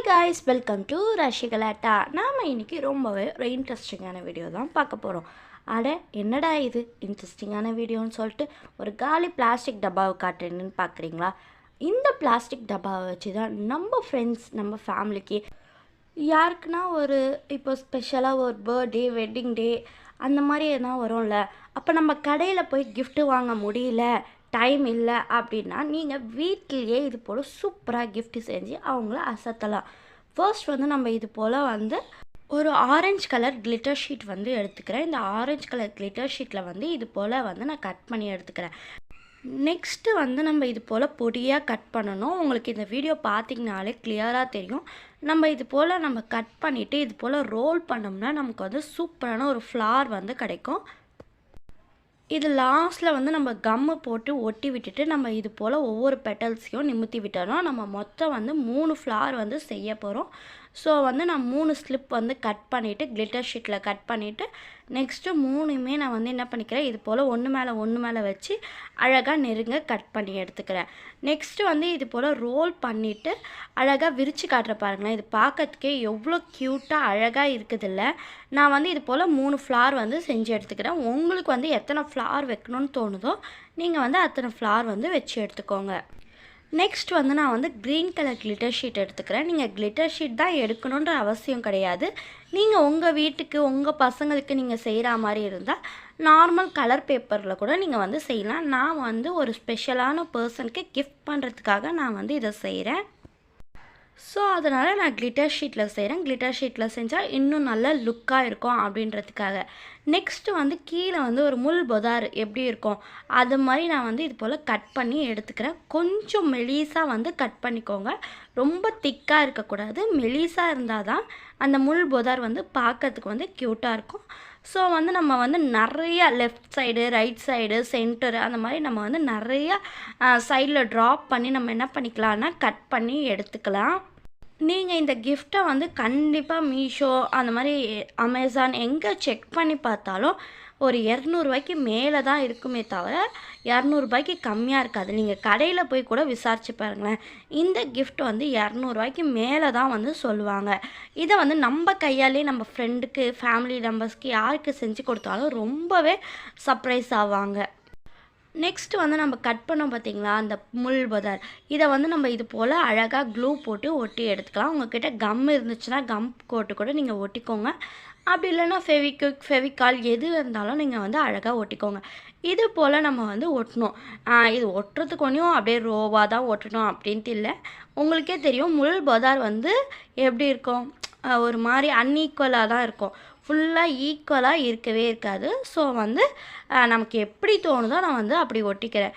Hi guys welcome to Rashikalatta நாம் இன்றைக்கி ரொம்பவே ஒரு இன்ட்ரெஸ்டிங்கான வீடியோ தான் பார்க்க போகிறோம் அட என்னடா இது? இன்ட்ரெஸ்டிங்கான வீடியோன்னு சொல்லிட்டு ஒரு காலி பிளாஸ்டிக் டப்பாவை காட்டுறேன்னு பார்க்குறீங்களா? இந்த பிளாஸ்டிக் டப்பாவை வச்சு தான் நம்ம ஃப்ரெண்ட்ஸ் நம்ம ஃபேமிலிக்கு யாருக்குன்னா ஒரு இப்போ ஸ்பெஷலாக ஒரு பர்த்டே வெட்டிங் டே அந்த மாதிரி எதனா வரும்ல. அப்போ நம்ம கடையில் போய் கிஃப்ட்டு வாங்க முடியல. டைம் இல்லை அப்படின்னா நீங்கள் வீட்டிலேயே இது போல் சூப்பராக கிஃப்ட் செஞ்சு அவங்கள அசத்தலாம். ஃபர்ஸ்ட் வந்து நம்ம இது போல் வந்து ஒரு ஆரஞ்சு கலர் கிளிட்டர் ஷீட் வந்து எடுத்துக்கிறேன். இந்த ஆரஞ்சு கலர் கிளிட்டர் ஷீட்டில் வந்து இது போல் வந்து நான் கட் பண்ணி எடுத்துக்கிறேன். நெக்ஸ்ட்டு வந்து நம்ம இது போல் பொடியாக கட் பண்ணணும். உங்களுக்கு இந்த வீடியோ பார்த்தீங்கனாலே கிளியராக தெரியும். நம்ம இது போல் நம்ம கட் பண்ணிவிட்டு இது போல் ரோல் பண்ணோம்னா நமக்கு வந்து சூப்பரான ஒரு ஃப்ளார் வந்து கிடைக்கும். இது லாஸ்ட்டில் வந்து நம்ம கம்மு போட்டு ஒட்டி விட்டுட்டு நம்ம இது போல் ஒவ்வொரு பெட்டல்ஸையும் நிமித்தி விட்டோம்னா நம்ம மொத்தம் வந்து மூணு ஃப்ளார் வந்து செய்ய போகிறோம் ஸோ வந்து நான் மூணு ஸ்லிப் வந்து கட் பண்ணிவிட்டு கிளிட்டர் ஷீட்டில் கட் பண்ணிவிட்டு நெக்ஸ்ட்டு மூணுமே நான் வந்து என்ன பண்ணிக்கிறேன் இது போல் ஒன்று மேலே ஒன்று மேலே வச்சு அழகாக நெருங்க கட் பண்ணி எடுத்துக்கிறேன். நெக்ஸ்ட்டு வந்து இது போல் ரோல் பண்ணிவிட்டு அழகாக விரித்து காட்டுற பாருங்களேன். இது பார்க்கறதுக்கே எவ்வளோ க்யூட்டாக அழகாக இருக்குதுல்ல. நான் வந்து இது போல் மூணு ஃப்ளார் வந்து செஞ்சு எடுத்துக்கிறேன். உங்களுக்கு வந்து எத்தனை ஃப்ளார் வைக்கணும்னு தோணுதோ நீங்கள் வந்து அத்தனை ஃப்ளார் வந்து வச்சு எடுத்துக்கோங்க. நெக்ஸ்ட் வந்து நான் வந்து க்ரீன் கலர் கிளிட்டர் ஷீட் எடுத்துக்கிறேன். நீங்கள் கிளிட்டர் ஷீட் தான் எடுக்கணுன்ற அவசியம் கிடையாது. நீங்கள் உங்கள் வீட்டுக்கு உங்கள் பசங்களுக்கு நீங்கள் செய்கிற மாதிரி இருந்தால் நார்மல் கலர் பேப்பரில் கூட நீங்கள் வந்து செய்யலாம். நான் வந்து ஒரு ஸ்பெஷலான பர்சனுக்கு கிஃப்ட் பண்ணுறதுக்காக நான் வந்து இதை செய்கிறேன் ஸோ அதனால் நான் கிளிட்டர் ஷீட்டில் செய்கிறேன் கிளிட்டர் ஷீட்டில் செஞ்சால் இன்னும் நல்ல லுக்காக இருக்கும் அப்படின்றதுக்காக. நெக்ஸ்ட்டு வந்து கீழே வந்து ஒரு முள் பொதார் எப்படி இருக்கும்? அது மாதிரி நான் வந்து இது போல் கட் பண்ணி எடுத்துக்கிறேன். கொஞ்சம் மெலிசாக வந்து கட் பண்ணிக்கோங்க. ரொம்ப திக்காக இருக்கக்கூடாது. மெலிசாக இருந்தால் தான் அந்த முள் பொதார் வந்து பார்க்கறதுக்கு வந்து க்யூட்டாக இருக்கும். ஸோ வந்து நம்ம வந்து நிறைய left side right side centre அந்த மாதிரி நம்ம வந்து நிறைய சைடில் ட்ராப் பண்ணி நம்ம என்ன பண்ணிக்கலாம்னா கட் பண்ணி எடுத்துக்கலாம். நீங்கள் இந்த கிஃப்ட்டை வந்து கண்டிப்பாக மீஷோ அந்த மாதிரி அமேசான் எங்கே செக் பண்ணி பார்த்தாலும் ஒரு இரநூறுபாய்க்கு மேலே தான் இருக்குமே தவிர இரநூறுபாய்க்கு கம்மியாக இருக்காது. நீங்கள் கடையில் போய் கூட விசாரிச்சு பாருங்களேன். இந்த கிஃப்ட் வந்து இரநூறுவாய்க்கு மேலே தான் வந்து சொல்லுவாங்க. இதை வந்து நம்ம கையாலே நம்ம ஃப்ரெண்டுக்கு ஃபேமிலி மெம்பர்ஸ்க்கு யாருக்கு செஞ்சு கொடுத்தாலும் ரொம்பவே சர்ப்ரைஸ் ஆவாங்க. நெக்ஸ்ட் வந்து நம்ம கட் பண்ணோம் பார்த்தீங்களா அந்த முள் பதர். இதை வந்து நம்ம இது போல் அழகாக க்ளூ போட்டு ஒட்டி எடுத்துக்கலாம். உங்ககிட்ட கம் இருந்துச்சுன்னா கம் போட்டு கூட நீங்கள் ஒட்டிக்கோங்க. அப்படி இல்லைன்னா ஃபெவிக்விக் ஃபெவிக்கால் எது இருந்தாலும் நீங்கள் வந்து அழகாக ஒட்டிக்கோங்க. இது போல் நம்ம வந்து ஒட்டணும். இது ஒட்டுறதுக்கு ஒன்றும் அப்படியே ரோவாக தான் ஒட்டணும் அப்படின்ட்டு இல்லை. உங்களுக்கே தெரியும் முள் பதார் வந்து எப்படி இருக்கும்? ஒரு மாதிரி அன்ஈக்குவலாக தான் இருக்கும். ஃபுல்லாக ஈக்குவலாக இருக்கவே இருக்காது. ஸோ வந்து நமக்கு எப்படி தோணுதோ நான் வந்து அப்படி ஒட்டிக்கிறேன்.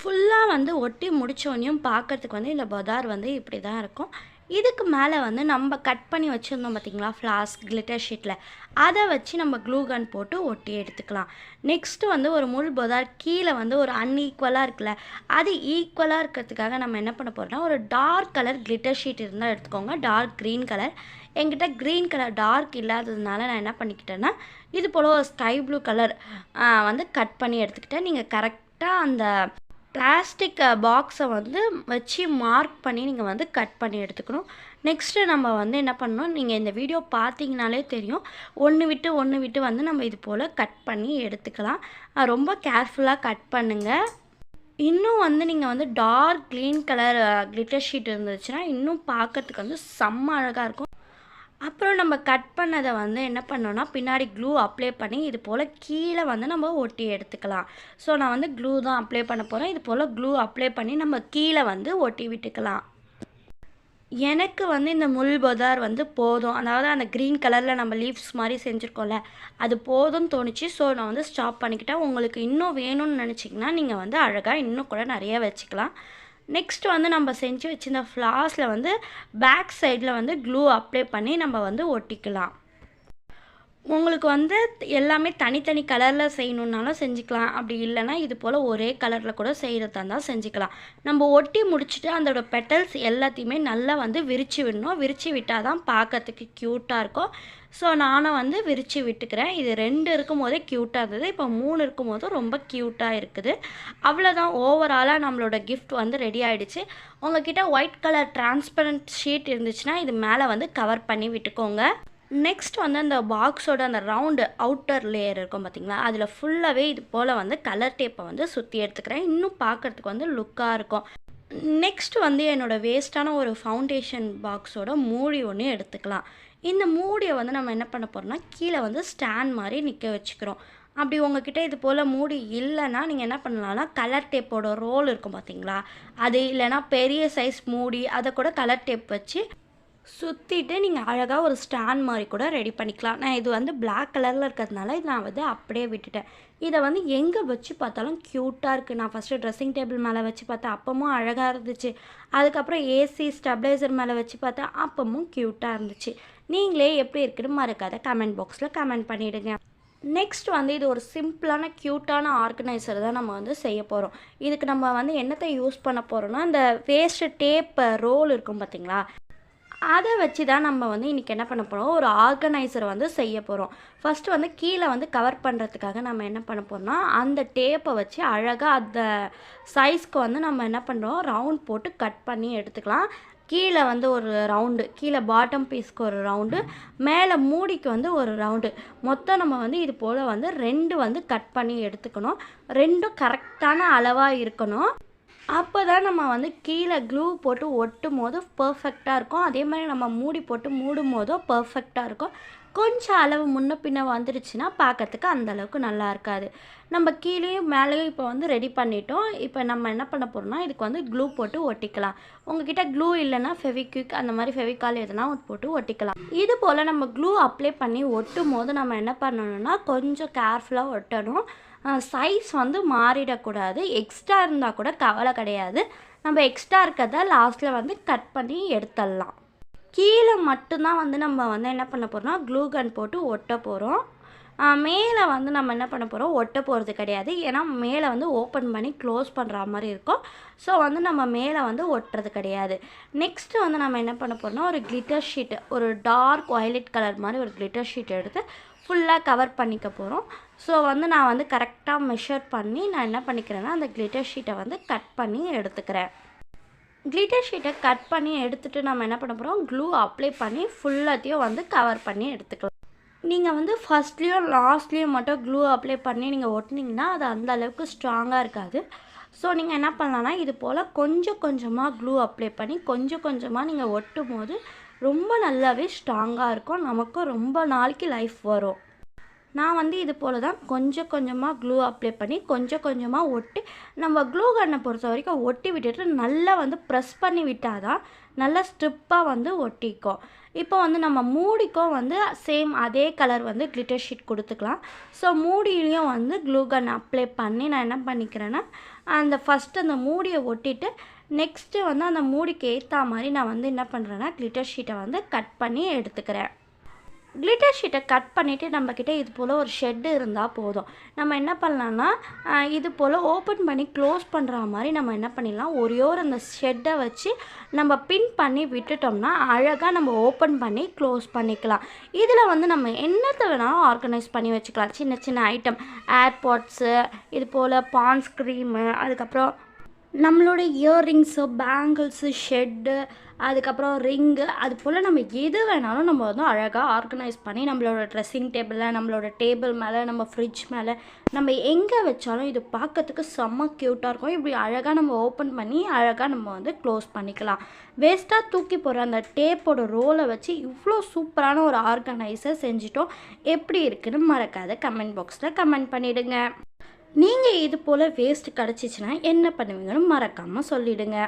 ஃபுல்லாக வந்து ஒட்டி முடித்தோடனையும் பார்க்கறதுக்கு வந்து இந்த பதார் வந்து இப்படி தான் இருக்கும். இதுக்கு மேலே வந்து நம்ம கட் பண்ணி வச்சுருந்தோம் பார்த்தீங்களா ஃப்ளாஸ்க் கிளிட்டர் ஷீட்டில் அதை வச்சு நம்ம க்ளூ கன் போட்டு ஒட்டி எடுத்துக்கலாம். நெக்ஸ்ட்டு வந்து ஒரு முள் பொதார் கீழே வந்து ஒரு அன்ஈக்குவலாக இருக்குல்ல அது ஈக்குவலாக இருக்கிறதுக்காக நம்ம என்ன பண்ண போகிறோம்னா ஒரு டார்க் கலர் கிளிட்டர் ஷீட் இருந்தால் எடுத்துக்கோங்க. டார்க் க்ரீன் கலர் என்கிட்ட க்ரீன் கலர் டார்க் இல்லாததுனால நான் என்ன பண்ணிக்கிட்டேன்னா இது போல் ஒரு ஸ்கை ப்ளூ கலர் வந்து கட் பண்ணி எடுத்துக்கிட்டேன். நீங்கள் கரெக்டாக அந்த பிளாஸ்டிக் பாக்ஸை வந்து வச்சு மார்க் பண்ணி நீங்கள் வந்து கட் பண்ணி எடுத்துக்கணும். நெக்ஸ்ட்டு நம்ம வந்து என்ன பண்ணணும் நீங்கள் இந்த வீடியோ பார்த்தீங்கனாலே தெரியும். ஒன்று விட்டு ஒன்று விட்டு வந்து நம்ம இது போல் கட் பண்ணி எடுத்துக்கலாம். ரொம்ப கேர்ஃபுல்லாக கட் பண்ணுங்கள் இன்னும் வந்து நீங்கள் வந்து dark green colour glitter sheet இருந்துச்சுன்னா இன்னும் பார்க்கறதுக்கு வந்து செம்ம அழகாக இருக்கும். அப்புறம் நம்ம கட் பண்ணதை வந்து என்ன பண்ணோன்னா பின்னாடி க்ளூ அப்ளை பண்ணி இது போல் கீழே வந்து நம்ம ஒட்டி எடுத்துக்கலாம். ஸோ நான் வந்து க்ளூ தான் அப்ளை பண்ண போகிறேன் இது போல் க்ளூ அப்ளை பண்ணி நம்ம கீழே வந்து ஒட்டி விட்டுக்கலாம். எனக்கு வந்து இந்த முள் பொதார் வந்து போதும். அதாவது அந்த க்ரீன் கலரில் நம்ம லீவ்ஸ் மாதிரி செஞ்சுருக்கோம்ல அது போதும்னு தோணுச்சு. ஸோ நான் வந்து ஸ்டாப் பண்ணிக்கிட்டேன். உங்களுக்கு இன்னும் வேணும்னு நினச்சிங்கன்னா நீங்கள் வந்து அழகாக இன்னும் கூட நிறைய வச்சுக்கலாம். நெக்ஸ்ட் வந்து நம்ம செஞ்சு வச்சிருந்த ஃப்ளாஸில் வந்து பேக் சைடில் வந்து க்ளூ அப்ளை பண்ணி நம்ம வந்து ஒட்டிக்கலாம். உங்களுக்கு வந்து எல்லாமே தனித்தனி கலரில் செய்யணுன்னாலும் செஞ்சுக்கலாம். அப்படி இல்லைன்னா இது போல் ஒரே கலரில் கூட செய்கிறதா இருந்தால் செஞ்சுக்கலாம். நம்ம ஒட்டி முடிச்சுட்டு அதோட பெட்டல்ஸ் எல்லாத்தையுமே நல்லா வந்து விரித்து விடணும். விரித்து விட்டால் தான் பார்க்கறதுக்கு க்யூட்டாக இருக்கும். ஸோ நானும் வந்து விரித்து விட்டுக்கிறேன். இது ரெண்டு இருக்கும் போதே க்யூட்டாக இருந்தது. இப்போ மூணு இருக்கும் போது ரொம்ப க்யூட்டாக இருக்குது. அவ்வளோதான் ஓவராலாக நம்மளோட கிஃப்ட் வந்து ரெடி ஆகிடுச்சு உங்ககிட்ட ஒயிட் கலர் டிரான்ஸ்பரண்ட் ஷீட் இருந்துச்சுன்னா இது மேலே வந்து கவர் பண்ணி விட்டுக்கோங்க. நெக்ஸ்ட் வந்து அந்த பாக்ஸோட அந்த ரவுண்டு அவுட்டர் லேயர் இருக்கும் பார்த்தீங்களா அதில் ஃபுல்லாகவே இது போல் வந்து கலர் டேப்பை வந்து சுற்றி எடுத்துக்கிறேன். இன்னும் பார்க்குறதுக்கு வந்து லுக்காக இருக்கும். நெக்ஸ்ட் வந்து என்னோடய வேஸ்ட்டான ஒரு ஃபவுண்டேஷன் பாக்ஸோட மூடி ஒன்று எடுத்துக்கலாம். இந்த மூடியை வந்து நம்ம என்ன பண்ண போகிறோம்னா கீழே வந்து ஸ்டாண்ட் மாதிரி நிற்க வச்சுக்கிறோம். அப்படி உங்ககிட்ட இது போல் மூடி இல்லைன்னா நீங்கள் என்ன பண்ணலாம்னா கலர் டேப்போட ரோல் இருக்கும் பார்த்தீங்களா அது இல்லைன்னா பெரிய சைஸ் மூடி அதை கூட கலர் டேப் வச்சு சுற்றிட்டு நீங்கள் அழகாக ஒரு ஸ்டாண்ட் மாதிரி கூட ரெடி பண்ணிக்கலாம். நான் இது வந்து பிளாக் கலரில் இருக்கிறதுனால இது நான் வந்து அப்படியே விட்டுட்டேன். இதை வந்து எங்கே வச்சு பார்த்தாலும் க்யூட்டாக இருக்குது நான் ஃபஸ்ட்டு ட்ரெஸ்ஸிங் டேபிள் மேலே வச்சு பார்த்தேன். அப்பமும் அழகாக இருந்துச்சு. அதுக்கப்புறம் ஏசி ஸ்டெப்லைசர் மேலே வச்சு பார்த்தா அப்பமும் க்யூட்டாக இருந்துச்சு. நீங்களே எப்படி இருக்குன்னு மறக்காத கமெண்ட் பாக்ஸில் கமெண்ட் பண்ணிவிடுங்க நெக்ஸ்ட் வந்து இது ஒரு சிம்பிளான க்யூட்டான ஆர்கனைசர் தான் நம்ம வந்து செய்ய போகிறோம் இதுக்கு நம்ம வந்து என்னத்தை யூஸ் பண்ண போகிறோம்னா இந்த வேஸ்ட்டு டேப் ரோல் இருக்கும் பார்த்தீங்களா? அதை வச்சு தான் நம்ம வந்து இன்றைக்கி என்ன பண்ண போகிறோம் ஒரு ஆர்கனைசர் வந்து செய்ய போகிறோம் ஃபஸ்ட்டு வந்து கீழே வந்து கவர் பண்ணுறதுக்காக நம்ம என்ன பண்ண போகிறோம்னா அந்த டேப்பை வச்சு அழகாக அந்த சைஸ்க்கு வந்து நம்ம என்ன பண்ணுறோம் ரவுண்ட் போட்டு கட் பண்ணி எடுத்துக்கலாம். கீழே வந்து ஒரு ரவுண்டு கீழே பாட்டம் பீஸ்க்கு ஒரு ரவுண்டு மேலே மூடிக்கு வந்து ஒரு ரவுண்டு மொத்தம் நம்ம வந்து இது போல் வந்து ரெண்டு வந்து கட் பண்ணி எடுத்துக்கணும். ரெண்டும் கரெக்டான அளவாக இருக்கணும். அப்போ தான் நம்ம வந்து கீழே க்ளூ போட்டு ஒட்டும் போது பர்ஃபெக்டாக இருக்கும். அதே மாதிரி நம்ம மூடி போட்டு மூடும் போதும் பர்ஃபெக்டாக இருக்கும். கொஞ்சம் அளவு முன்ன பின்ன வந்துருச்சுன்னா பார்க்கறதுக்கு அந்த அளவுக்கு நல்லா இருக்காது. நம்ம கீழேயும் மேலேயும் இப்போ வந்து ரெடி பண்ணிட்டோம். இப்போ நம்ம என்ன பண்ண போகிறோம்னா இதுக்கு வந்து க்ளூ போட்டு ஒட்டிக்கலாம். உங்ககிட்ட க்ளூ இல்லைன்னா ஃபெவிக்விக் அந்த மாதிரி ஃபெவிகால் எதுனா போட்டு ஒட்டிக்கலாம். இது போல் நம்ம க்ளூ அப்ளை பண்ணி ஒட்டும் போது நம்ம என்ன பண்ணணும்னா கொஞ்சம் கேர்ஃபுல்லாக ஒட்டணும். சைஸ் வந்து மாறிடக்கூடாது. எக்ஸ்ட்ரா இருந்தால் கூட கவலை கிடையாது. நம்ம எக்ஸ்ட்ரா இருக்கிறத லாஸ்ட்டில் வந்து கட் பண்ணி எடுத்துடலாம். கீழே மட்டும்தான் வந்து நம்ம வந்து என்ன பண்ண போகிறோம்னா க்ளூ கன் போட்டு ஒட்ட போகிறோம் மேலே வந்து நம்ம என்ன பண்ண போகிறோம் ஒட்ட போகிறது கிடையாது. ஏன்னா மேலே வந்து ஓப்பன் பண்ணி க்ளோஸ் பண்ணுற மாதிரி இருக்கும். ஸோ வந்து நம்ம மேலே வந்து ஒட்டுறது கிடையாது. நெக்ஸ்ட்டு வந்து நம்ம என்ன பண்ண போகிறோம்னா ஒரு கிளிட்டர் ஷீட்டு ஒரு டார்க் ஒயலட் கலர் மாதிரி ஒரு கிளிட்டர் ஷீட் எடுத்து ஃபுல்லாக கவர் பண்ணிக்க போகிறோம் ஸோ வந்து நான் வந்து கரெக்டாக மெஷர் பண்ணி நான் என்ன பண்ணிக்கிறேன்னா அந்த கிளிட்டர் ஷீட்டை வந்து கட் பண்ணி எடுத்துக்கிறேன். கிளிட்டர் ஷீட்டை கட் பண்ணி எடுத்துகிட்டு நம்ம என்ன பண்ண போகிறோம் க்ளூ அப்ளை பண்ணி ஃபுல்லாத்தையும் வந்து கவர் பண்ணி எடுத்துக்கலாம். நீங்கள் வந்து ஃபஸ்ட்லேயும் லாஸ்ட்லேயும் மட்டும் க்ளூ அப்ளை பண்ணி நீங்கள் ஒட்டினீங்கன்னா அது அந்த அளவுக்கு ஸ்ட்ராங்காக இருக்காது. ஸோ நீங்கள் என்ன பண்ணலான்னா இது போல் கொஞ்சம் கொஞ்சமாக க்ளூ அப்ளை பண்ணி கொஞ்சம் கொஞ்சமாக நீங்கள் ஒட்டும் போது ரொம்ப நல்லாவே ஸ்ட்ராங்காக இருக்கும். நமக்கும் ரொம்ப நாளைக்கு லைஃப் வரும். நான் வந்து இது போல் தான் கொஞ்சம் கொஞ்சமாக க்ளூ அப்ளை பண்ணி கொஞ்சம் கொஞ்சமாக ஒட்டி நம்ம க்ளூ கன்னை பொறுத்த வரைக்கும் ஒட்டி விட்டுட்டு நல்லா வந்து ப்ரெஸ் பண்ணி விட்டால் தான் நல்லா ஸ்ட்ரிப்பாக வந்து ஒட்டிக்கும். இப்போ வந்து நம்ம மூடிக்கும் வந்து சேம் அதே கலர் வந்து கிளிட்டர் ஷீட் கொடுத்துக்கலாம். ஸோ மூடியிலையும் வந்து க்ளூ கன் அப்ளை பண்ணி நான் என்ன பண்ணிக்கிறேன்னா அந்த ஃபஸ்ட்டு அந்த மூடியை ஒட்டிட்டு நெக்ஸ்ட்டு வந்து அந்த மூடிக்கு ஏற்ற மாதிரி நான் வந்து என்ன பண்ணுறேன்னா கிளிட்டர் ஷீட்டை வந்து கட் பண்ணி எடுத்துக்கிறேன். கிளிட்டர் ஷீட்டை கட் பண்ணிவிட்டு நம்மக்கிட்ட இது போல் ஒரு ஷெட்டு இருந்தால் போதும். நம்ம என்ன பண்ணலான்னா இது போல் ஓப்பன் பண்ணி க்ளோஸ் பண்ணுற மாதிரி நம்ம என்ன பண்ணிடலாம்? ஒரே ஒரு அந்த ஷெட்டை வச்சு நம்ம பின் பண்ணி விட்டுட்டோம்னா அழகாக நம்ம ஓப்பன் பண்ணி க்ளோஸ் பண்ணிக்கலாம். இதில் வந்து நம்ம என்னத்தை வேணாலும் ஆர்கனைஸ் பண்ணி வச்சுக்கலாம். சின்ன சின்ன ஐட்டம் ஏர்பாட்ஸு இது போல் பான்ஸ் க்ரீமு அதுக்கப்புறம் நம்மளோட இயர்ரிங்ஸு பேங்கிள்ஸு ஷெட்டு அதுக்கப்புறம் ரிங்கு அது போல் நம்ம எது வேணாலும் நம்ம வந்து அழகாக ஆர்கனைஸ் பண்ணி நம்மளோட ட்ரெஸ்ஸிங் டேபிளில் நம்மளோட டேபிள் மேலே நம்ம ஃப்ரிட்ஜ் மேலே நம்ம எங்கே வச்சாலும் இது பார்க்கறதுக்கு செம்ம க்யூட்டாக இருக்கும். இப்படி அழகாக நம்ம ஓப்பன் பண்ணி அழகாக நம்ம வந்து க்ளோஸ் பண்ணிக்கலாம். வேஸ்ட்டாக தூக்கி போகிற அந்த டேப்போட ரோலை வச்சு இவ்வளோ சூப்பரான ஒரு ஆர்கனைஸை செஞ்சிட்டோம். எப்படி இருக்குன்னு மறக்காத கமெண்ட் பாக்ஸில் கமெண்ட் பண்ணிவிடுங்க நீங்கள் இது போல் வேஸ்ட் கிடச்சிச்சின்னா என்ன பண்ணுவீங்கன்னு மறக்காமல் சொல்லிவிடுங்க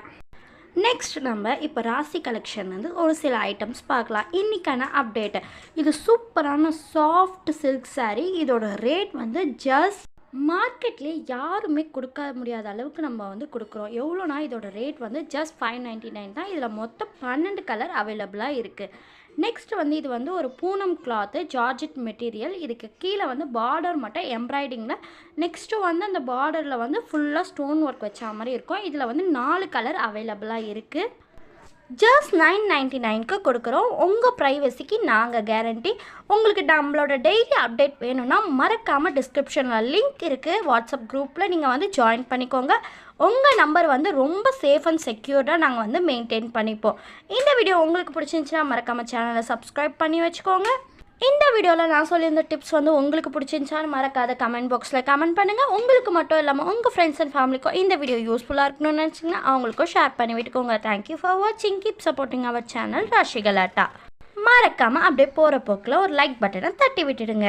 நெக்ஸ்ட் நம்ம இப்போ ராசி கலெக்ஷன் வந்து ஒரு சில ஐட்டம்ஸ் பார்க்கலாம். இன்றைக்கான அப்டேட்டு இது சூப்பரான சாஃப்ட் சில்க் சாரீ இதோட ரேட் வந்து ஜஸ்ட் மார்க்கெட்லேயே யாருமே கொடுக்க முடியாத அளவுக்கு நம்ம வந்து கொடுக்குறோம். எவ்வளோனா இதோட ரேட் வந்து ஜஸ்ட் ஃபைவ் நைன்ட்டி நைன் தான். இதில் மொத்தம் பன்னெண்டு கலர் அவைலபிளாக இருக்குது நெக்ஸ்ட் வந்து இது வந்து ஒரு பூனம் கிளாத்து ஜார்ஜெட் மெட்டீரியல் இதுக்கு கீழே வந்து பார்டர் மட்டும் எம்ப்ராய்டிங்கில் நெக்ஸ்ட்டு வந்து அந்த பார்டரில் வந்து ஃபுல்லாக ஸ்டோன் ஒர்க் வச்ச மாதிரி இருக்கும். இதில் வந்து நாலு கலர் அவைலபிளாக இருக்குது ஜஸ்ட் நைன் நைன்ட்டி நைனுக்கு கொடுக்குறோம். உங்கள் ப்ரைவசிக்கு நாங்கள் கேரண்டி உங்களுக்கு நம்மளோட டெய்லி அப்டேட் வேணும்னா மறக்காமல் டிஸ்கிரிப்ஷனில் லிங்க் இருக்குது வாட்ஸ்அப் குரூப்பில் நீங்கள் வந்து ஜாயின் பண்ணிக்கோங்க. உங்கள் நம்பர் வந்து ரொம்ப சேஃப் அண்ட் செக்யூர்டாக நாங்கள் வந்து மெயின்டைன் பண்ணிப்போம். இந்த வீடியோ உங்களுக்கு பிடிச்சிருந்துச்சுன்னா மறக்காமல் சேனலை சப்ஸ்கிரைப் பண்ணி வச்சுக்கோங்க. இந்த வீடியோவில் நான் சொல்லியிருந்த டிப்ஸ் வந்து உங்களுக்கு பிடிச்சிருந்துச்சான்னு மறக்காத கமெண்ட் பாக்ஸில் கமெண்ட் பண்ணுங்கள் உங்களுக்கு மட்டும் இல்லாமல் உங்கள் ஃப்ரெண்ட்ஸ் அண்ட் ஃபேமிலிக்கும் இந்த வீடியோ யூஸ்ஃபுல்லாக இருக்கணும்னு நினச்சிங்கன்னா அவங்களுக்கும் ஷேர் பண்ணி விட்டுக்கோங்க. தேங்க்யூ ஃபார் வாட்சிங் keep supporting our channel Rashikalatta. மறக்காமல் அப்படியே போகிற போக்கில் ஒரு லைக் பட்டனை தட்டி விட்டுடுங்க.